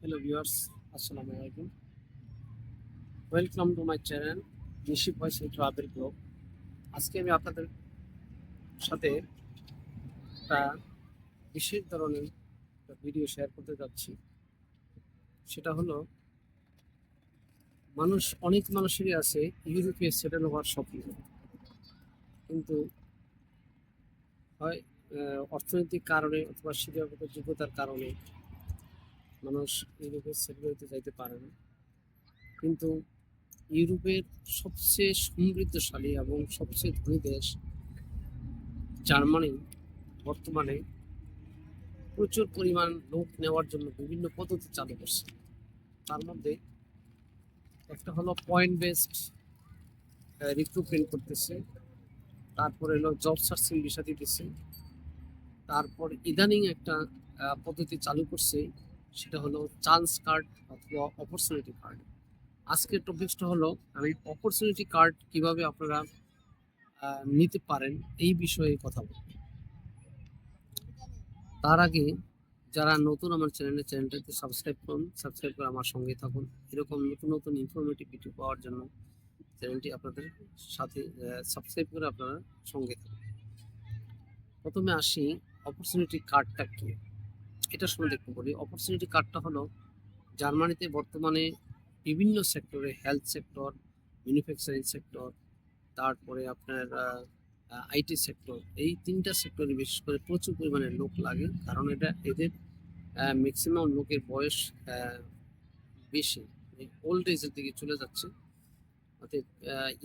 Hello viewers আসসালামু আলাইকুম welcome to my channel Nishi voice travel vlog আজকে আমি আপনাদের সাথে একটা বিশেষ ধরনের একটা ভিডিও শেয়ার করতে যাচ্ছি। সেটা হলো, মানুষ, অনেক মানুষেরই আছে ইউরোপে সেটেল হওয়ার স্বপ্ন। কিন্তু হয় অর্থনৈতিক কারণে অথবা শিক্ষাগত যোগ্যতার কারণে মানুষ ইউরোপে সেটেল হতে যাইতে পারে না। কিন্তু ইউরোপের সবচেয়ে সমৃদ্ধশালী এবং সবচেয়ে ধনী দেশ জার্মানি বর্তমানে প্রচুর পরিমাণ লোক নেওয়ার জন্য বিভিন্ন পদ্ধতি চালু করছে। তার মধ্যে একটা হলো পয়েন্ট বেসড রিক্রুটমেন্ট করতেছে। তারপরে হলো জব সার্চিং বিষয় দিতেছে তারপর ইদানিং একটা পদ্ধতি চালু করছে। সেটা হলো চান্স কার্ড অথবা অপরচুনিটি কার্ড আজকের টপিকসটা হলো, আমি অপরচুনিটি কার্ড কীভাবে আপনারা নিতে পারেন এই বিষয়ে কথা বলব। তার আগে যারা নতুন আমার চ্যানেলে চ্যানেলটাকে সাবস্ক্রাইব করুন সাবস্ক্রাইব করে আমার সঙ্গে থাকুন। এরকম নতুন নতুন ইনফরমেটিভ ভিডিও পাওয়ার জন্য চ্যানেলটি আপনাদের সাথে সাবস্ক্রাইব করে আপনারা সঙ্গে থাকুন। প্রথমে আসি অপরচুনিটি কার্ডটা কি? এটা সম্বন্ধে একটু বলি অপরচুনিটি কার্ডটা হলো জার্মানিতে বর্তমানে বিভিন্ন সেক্টরে হেলথ সেক্টর ম্যানুফ্যাকচারিং সেক্টর তারপরে আপনার আইটি সেক্টর এই তিনটা সেক্টরে বিশেষ করে প্রচুর পরিমাণে লোক লাগে। কারণ এটা এদের ম্যাক্সিমাম লোকের বয়স বেশি। ওল্ড এজের দিকে চলে যাচ্ছে। অর্থাৎ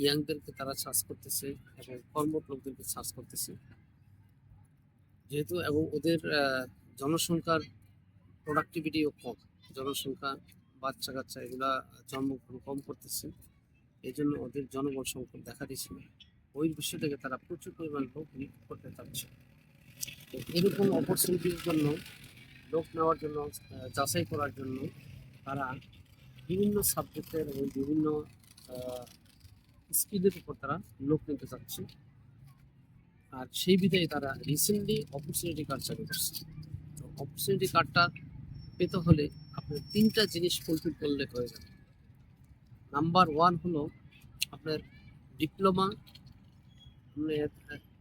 ইয়াংদেরকে তারা সার্চ করতেছে এবং কর্মট লোকদেরকে সার্চ করতেছে। যেহেতু এবং ওদের জনসংখ্যার প্রোডাক্টিভিটিও কম। জনসংখ্যা বাচ্চা কাচ্চা এগুলা জন্মগ্রহণ কম করতেছে। এই জন্য ওদের জনবল সংকট দেখা দিচ্ছে ওই বিষয় থেকে তারা প্রচুর পরিমাণ লোক নিয়োগ করতে চাচ্ছে। তো এরকম অপরচুনিটির জন্য, লোক নেওয়ার জন্য যাচাই করার জন্য তারা বিভিন্ন সাবজেক্টের এবং বিভিন্ন স্কিলের উপর তারা লোক নিতে চাচ্ছে। আর সেই বিধায় তারা রিসেন্টলি অপরচুনিটি চালু করছে অপরচুনিটি কার্ডটা পেতে হলে আপনার তিনটা জিনিস ফুলফিল করলে হয়ে যাবে। নাম্বার ওয়ান হলো আপনার ডিপ্লোমা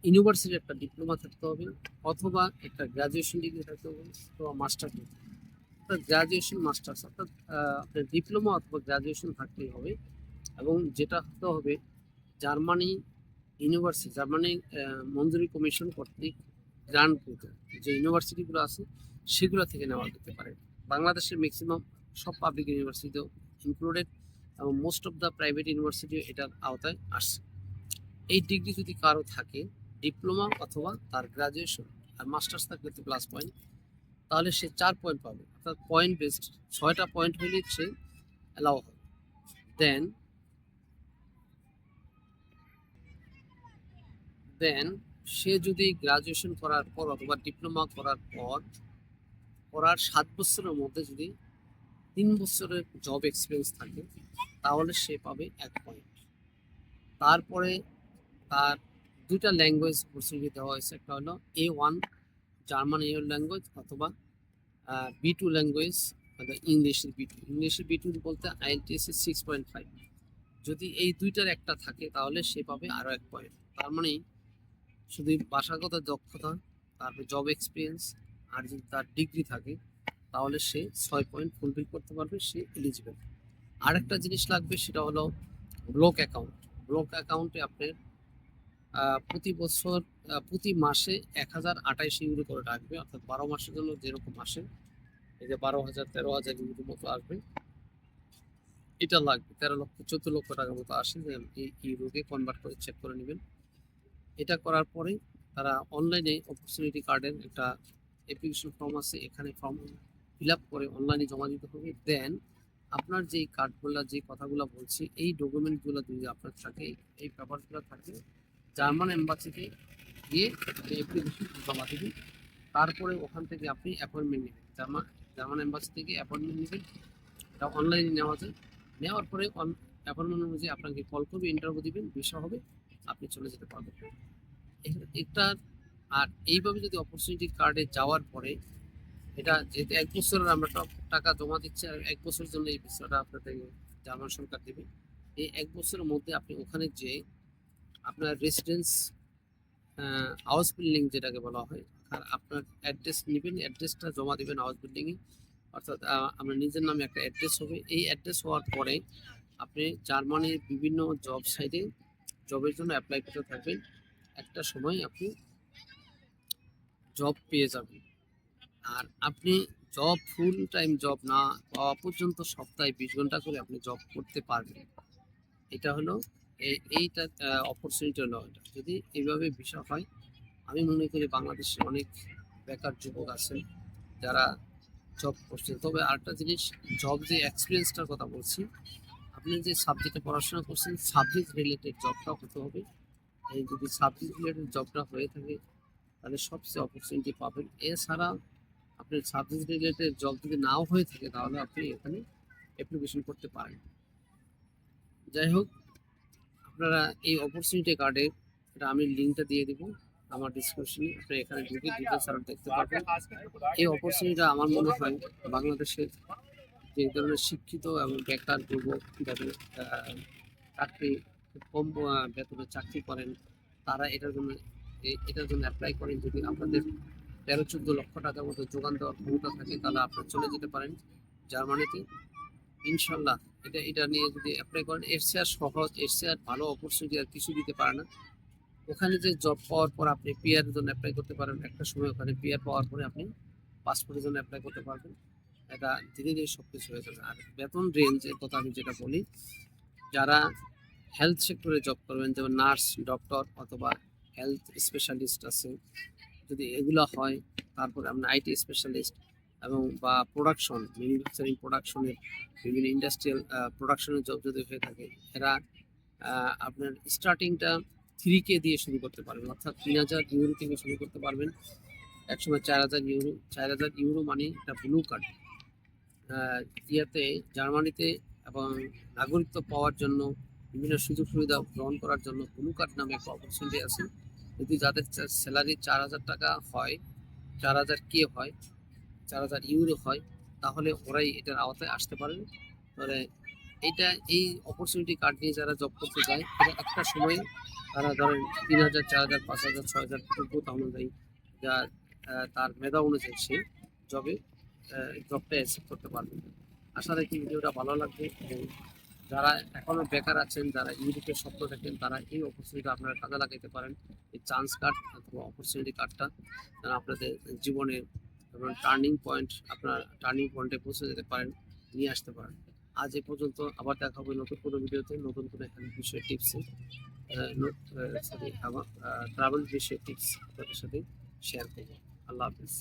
ইউনিভার্সিটির একটা ডিপ্লোমা থাকতে হবে অথবা একটা গ্রাজুয়েশন ডিগ্রি থাকতে হবে অথবা মাস্টার ডিগ্রি অর্থাৎ গ্রাজুয়েশন মাস্টার্স অর্থাৎ আপনার ডিপ্লোমা অথবা গ্রাজুয়েশন থাকতেই হবে এবং যেটা হতে হবে জার্মানি ইউনিভার্সিটি জার্মানি মঞ্জুরি কমিশন কর্তৃক গ্রান্টকৃত যে ইউনিভার্সিটিগুলো আছে, সেগুলো থেকে নেওয়া যেতে পারে। বাংলাদেশের ম্যাক্সিমাম সব পাবলিক ইউনিভার্সিটিও ইনক্লুডেড এবং মোস্ট অফ দ্য প্রাইভেট ইউনিভার্সিটিও এটার আওতায় আসছে। এই ডিগ্রি যদি কারও থাকে ডিপ্লোমা অথবা তার গ্রাজুয়েশন আর মাস্টার্স থাকলে তো প্লাস পয়েন্ট তাহলে সে চার পয়েন্ট পাবে। অর্থাৎ পয়েন্ট বেসড ছয়টা পয়েন্ট হলে সে অ্যালাউ হবে। দেন দেন সে যদি গ্রাজুয়েশন করার পর অথবা ডিপ্লোমা করার পর করার সাত বছরের মধ্যে যদি তিন বছরের জব এক্সপিরিয়েন্স থাকে, তাহলে সে পাবে এক পয়েন্ট তারপরে তার দুইটা ল্যাঙ্গুয়েজ অপরচুনিটি দেওয়া হয়েছে। একটা হলো A one German A language অথবা বি টু ল্যাঙ্গুয়েজ ইংলিশের বি টু ইংলিশের বি টু বলতে আইএলটিএস সিক্স পয়েন্ট ফাইভ যদি এই দুইটার একটা থাকে, তাহলে সে পাবে আরও এক পয়েন্ট তার মানে শুধু ভাষাগত দক্ষতা, তারপরে জব এক্সপিরিয়েন্স আর যদি তার ডিগ্রি থাকে, তাহলে সে ছয় পয়েন্ট ফুলফিল করতে পারবে, সে এলিজিবল আরেকটা জিনিস লাগবে, সেটা হলো ব্লক অ্যাকাউন্ট ব্লক অ্যাকাউন্টে আপনার প্রতি বছর প্রতি মাসে এক হাজার আঠাইশ ইউরো করে রাখবে, অর্থাৎ বারো মাসের জন্য যেরকম আসে, এই যে বারো হাজার, তেরো হাজার ইউরো মতো আসবে। এটা লাগবে, তেরো লক্ষ, চোদ্দ লক্ষ টাকার মতো আসে যে এই ইউরোকে কনভার্ট করে চেক করে নেবেন। এটা করার পরে তারা অনলাইনে অপরচুনিটি কার্ডের একটা অ্যাপ্লিকেশন ফর্ম আছে, এখানে ফর্ম ফিল আপ করে অনলাইনে জমা দিতে হবে। দেন আপনার যে কার্ডগুলো যে কথাগুলো বলছি, এই ডকুমেন্টগুলো যদি আপনার থাকে, এই পেপারগুলো থাকে জার্মান এম্বাসিতে গিয়ে অ্যাপ্লিকেশন জমা দেবেন। তারপরে ওখান থেকে আপনি অ্যাপয়েন্টমেন্ট নেবেন। জার্মান জার্মান এম্বাসি থেকে অ্যাপয়েন্টমেন্ট নেবেন। এটা অনলাইনে নেওয়া যায়। নেওয়ার পরে অ্যাপয়েন্টমেন্ট অনুযায়ী আপনাকে কল করবে ইন্টারভিউ দিবেন বিষয় হবে। আপনি চলে যেতে পারবেন। এটা আর এইভাবে যদি অপরচুনিটি কার্ডে যাওয়ার পরে এটা যেহেতু এক বছরের আমরা টাকা জমা দিচ্ছি আর এক বছরের জন্য এই বিষয়টা আপনাদের জার্মান সরকার দেবে। এই এক বছরের মধ্যে আপনি ওখানে যে আপনার রেসিডেন্স হাউস বিল্ডিং যেটাকে বলা হয়, আর আপনার অ্যাড্রেস নেবেন অ্যাড্রেসটা জমা দেবেন হাউস বিল্ডিংয়ে অর্থাৎ আপনার নিজের নামে একটা অ্যাড্রেস হবে। এই অ্যাড্রেস হওয়ার পরে আপনি জার্মানির বিভিন্ন জব সাইটে জবের জন্য অ্যাপ্লাই করতে থাকবেন। একটা সময় আপনি জব পেয়ে যাবেন। আর আপনি জব ফুল টাইম জব না পাওয়া পর্যন্ত সপ্তাহে বিশ ঘণ্টা করে আপনি জব করতে পারবেন। এটা হলো এই এইটা অপরচুনিটি হলো এটা। যদি এইভাবে বিষয় হয়, আমি মনে করি বাংলাদেশে অনেক বেকার যুবক আছেন, যারা জব করছেন। তবে আরেকটা জিনিস জব যে এক্সপিরিয়েন্সটার কথা বলছি আপনি যে সাবজেক্টে পড়াশোনা করছেন সাবজেক্ট রিলেটেড জবটা হতে হবে। এই যদি সাবজেক্ট রিলেটেড জবটা হয়ে থাকে, তাহলে সবচেয়ে অপরচুনিটি পাবেন। এছাড়া আপনার সাবজেক্ট রিলেটেড জব যদি নাও হয়ে থাকে, তাহলে আপনি এখানে অ্যাপ্লিকেশন করতে পারেন। যাই হোক, আপনারা এই অপরচুনিটি কার্ডে এটা আমি লিঙ্কটা দিয়ে দিব। আমার ডিসক্রিপশনে আপনি এখানে ঢুকে ডিটেলস আরও দেখতে পারবেন। এই অপরচুনিটিটা আমার মনে হয় বাংলাদেশের যে ধরনের শিক্ষিত এবং বেকার যুবক যাদের চাকরি কম বেতনে চাকরি করেন, তারা এটার জন্য এটার জন্য অ্যাপ্লাই করেন। যদি আপনাদের তেরো, চোদ্দ লক্ষ টাকার মতো যোগান দেওয়ার ক্ষমতা থাকে, তাহলে আপনারা চলে যেতে পারেন জার্মানিতে। ইনশাল্লাহ, এটা এটা নিয়ে যদি অ্যাপ্লাই করেন এর চেয়ে সহজ এর চেয়ে ভালো অপরচুনিটি আর কিছু দিতে পারে না। ওখানে যে জব পাওয়ার পর আপনি পিআর জন্য অ্যাপ্লাই করতে পারেন, একটা সময় ওখানে পিআর পাওয়ার পরে আপনি পাসপোর্টের জন্য অ্যাপ্লাই করতে পারবেন। এটা ধীরে ধীরে সব কিছু হয়ে যাবে। আর বেতন রেঞ্জের কথা আমি যেটা বলি, যারা হেলথ সেক্টরে জব করবেন, যেমন নার্স ডক্টর অথবা হেলথ স্পেশালিস্ট আছে, যদি এগুলো হয়, তারপরে আপনার আইটি স্পেশালিস্ট এবং বা প্রোডাকশন ম্যানুফ্যাকচারিং প্রোডাকশনের বিভিন্ন ইন্ডাস্ট্রিয়াল প্রোডাকশনের জব যদি হয়ে থাকে, এরা আপনার স্টার্টিংটা থ্রি কে দিয়ে শুরু করতে পারবেন। অর্থাৎ তিন হাজার ইউরো থেকে শুরু করতে পারবেন। একসময় চার হাজার ইউরো চার হাজার ইউরো মানে একটা ব্লু কার্ড ইয়াতে জার্মানিতে এবং নাগরিকত্ব পাওয়ার জন্য, বিভিন্ন সুযোগ সুবিধা গ্রহণ করার জন্য ব্লু কার্ড নামে একটা অপরচুনিটি আছে। যদি যাদের স্যালারি চার হাজার টাকা হয়, চার হাজার কে হয়, চার হাজার ইউরো হয়, তাহলে ওরাই এটার আওতায় আসতে পারেন তাহলে এইটা, এই অপরচুনিটি কার্ড নিয়ে যারা জব করতে যায় এটা একটা সময় তারা ধরেন তিন হাজার, চার হাজার, পাঁচ হাজার, ছয় হাজার যোগ্যতা অনুযায়ী যা তার মেধা অনুযায়ী সে জবে জবটা অ্যাকসেপ্ট করতে পারবে। আশা রাখি ভিডিওটা ভালো লাগবে এবং যারা এখনও বেকার আছেন, যারা ইউরোপের স্বপ্ন দেখেন, তারা এই অপরচুনিটি আপনারা কাজে লাগাইতে পারেন। এই চান্স কার্ড অথবা অপরচুনিটি কার্ডটা যারা আপনাদের জীবনে টার্নিং পয়েন্ট আপনার টার্নিং পয়েন্টে পৌঁছে যেতে পারেন, নিয়ে আসতে পারেন। আজ এ পর্যন্ত আবার দেখা হবে নতুন কোনো ভিডিওতে, নতুন কোনো হেলথ বিষয়ে টিপসে সরি ট্রাভেল বিষয়ে টিপস আপনাদের সাথে শেয়ার করব। আল্লাহ হাফিজ।